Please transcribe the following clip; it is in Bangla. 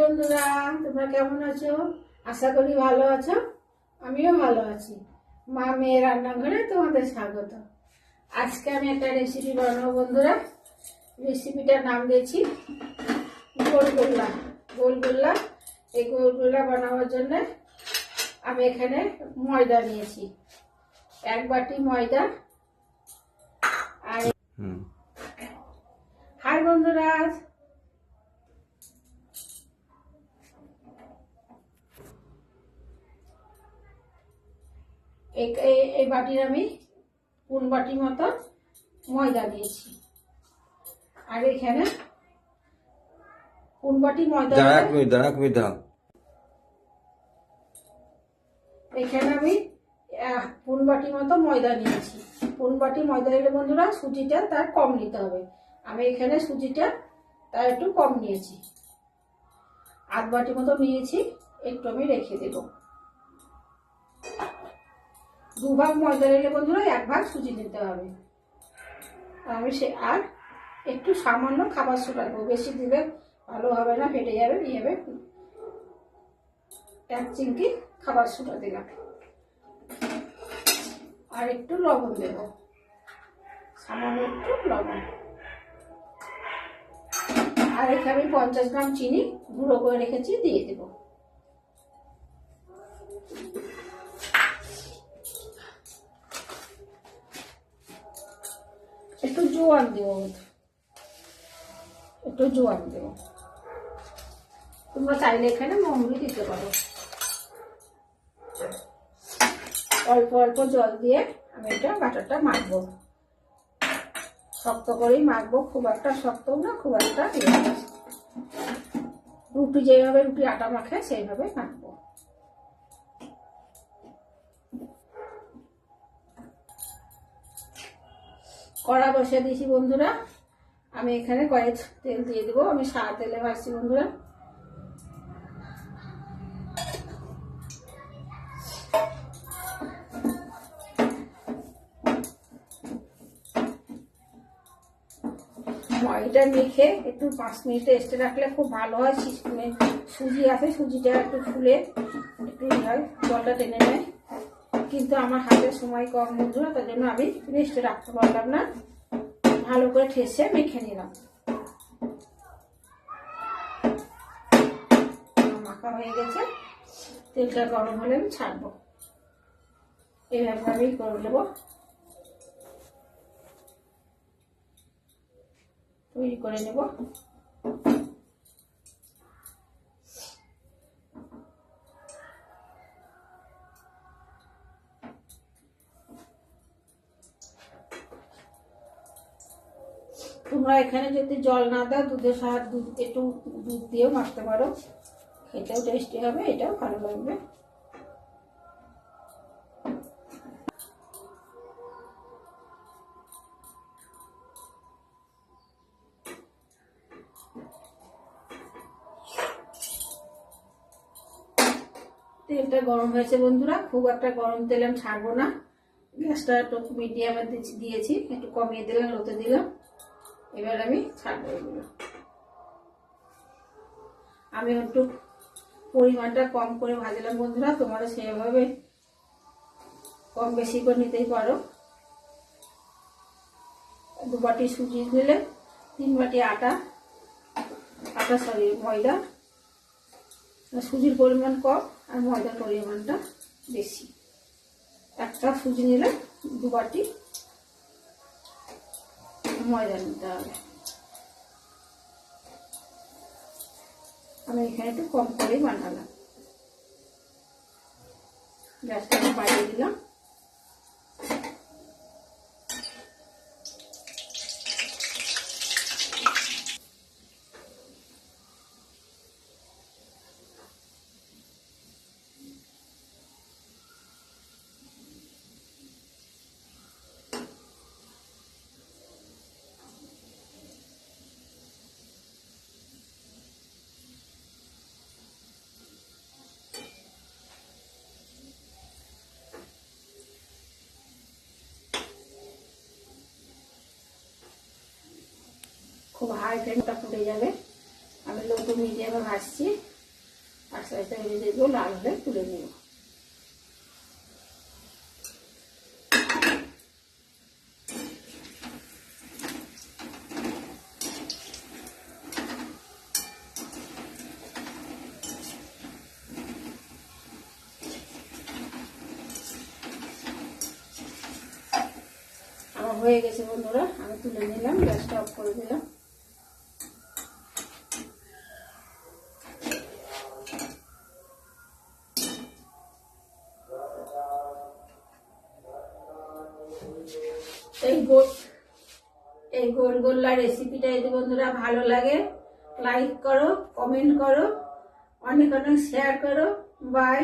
বন্ধুরা তোমরা কেমন আছো? আশা করি ভালো আছো। আমিও ভালো আছি। মা মেয়ে রান্নাঘরে তোমাদের স্বাগত। আজকে আমি একটা রেসিপি বানাবো বন্ধুরা। রেসিপিটার নাম দিয়েছি গোলগোল্লা। গোলগোল্লা এই গোলগোল্লা বানাবার জন্য আমি এখানে ময়দা নিয়েছি। এক বাটি ময়দা। আর হাই বন্ধুরা এই- বাটির আমি কোন বাটি মতো ময়দা দিয়েছি। আর এখানে কোন বাটি ময়দা দাঁড়া এক মিনিট দাঁড়া এক মিনিট দাঁড়া। এখানে আমি কোন বাটি মতো ময়দা নিয়েছি কোন বাটি ময়দা নিলে বন্ধুরা সুজিটা তার কম নিতে হবে। আমি এখানে সুজিটা তার একটু কম নিয়েছি। আধ বাটি মতো নিয়েছি একটু আমি রেখে দেব। দু ভাগ ময়দা নিলে বন্ধুরা এক ভাগ সুজি নিতে হবে। আমি সে আর একটু সামান্য খাবার দেবো বেশি দিলে ভালো হবে না, ফেটে যাবে ইয়ে হবে। এক চিমটি খাবার সোডা দিলাম। আর একটু লবণ দেব। সামান্য একটু লবণ। আর এখানে আমি পঞ্চাশ গ্রাম চিনি গুঁড়ো করে রেখেছি, দিয়ে দেব। একটু জোয়ান দেব একটু জোয়ান দেব তোমরা চাইলে এখানে মমরি দিতে পারো। অল্প অল্প জল দিয়ে আমি এটা বাটারটা মাখবো। শক্ত করেই মাখবো, খুব একটা শক্ত না, খুব একটা ইয়ে রুটি যেভাবে রুটি আটা মাখে, সেইভাবে মাখবো। কড়া বসিয়ে দিয়েছি বন্ধুরা। আমি এখানে কয়েক তেল দিয়ে দেবো। আমি সাদা তেলে ভাজছি বন্ধুরা। ময়দা মেখে একটু পাঁচ মিনিট রেস্টে রাখলে খুব ভালো হয়। সিস্টেমে সুজি আছে, সুজিটা একটু ফুলে একটু ইয়ে হয়, জলটা টেনে নেয়। কিন্তু আমার হাতে সময় কম বন্ধুরা তার জন্য আমি রেস্টে রাখতে পারলাম না। ভালো করে ঠেসে মেখে নিলাম। মাখা হয়ে গেছে। তেলটা গরম হলে আমি ছাড়বো। এইভাবে আমি করে নেব। তৈরি করে নেব। তোমরা এখানে যদি জল না দাও, দুধের সাহায্য, দুধ একটু দুধ দিয়েও মাখতে পারো। খেতেও টেস্টি হবে, এটাও ভালো লাগবে। তেলটা গরম হয়েছে বন্ধুরা, খুব একটা গরম তেল আমি ছাড়বো না। গ্যাসটা একটু মিডিয়ামে দিয়েছি, একটু কমিয়ে দিলাম, লোতে দিলাম। এবার আমি ছাড়বো এগুলো। আমি একটু পরিমাণটা কম করে ভাজলাম বন্ধুরা, তোমরা সেভাবে কম বেশি করে নিতেই পারো। দু বাটি সুজি নিলে, তিন বাটি আটা আটা সরি, ময়দা। সুজির পরিমাণ কম আর ময়দার পরিমাণটা বেশি। একটা সুজি নিলে দু বাটি ময়দা নিতে হবে আমি এখানে একটু কম করেই বানালাম গ্যাসটা বাড়িয়ে দিলাম খুব হাই ফ্লেমটা ফুটে যাবে আমি লো একটু মিডিয়ামে ভাজছি। আস্তে আস্তে ভেজে দেবো লাল হলে তুলে নেব। হয়ে গেছে বন্ধুরা, আমি তুলে নিলাম, গ্যাসটা অফ করে দিলাম। এই গোল এই গোল গোল্লা রেসিপিটা যদি বন্ধুরা ভালো লাগে লাইক করো কমেন্ট করো, অনেক অনেক শেয়ার করো বাই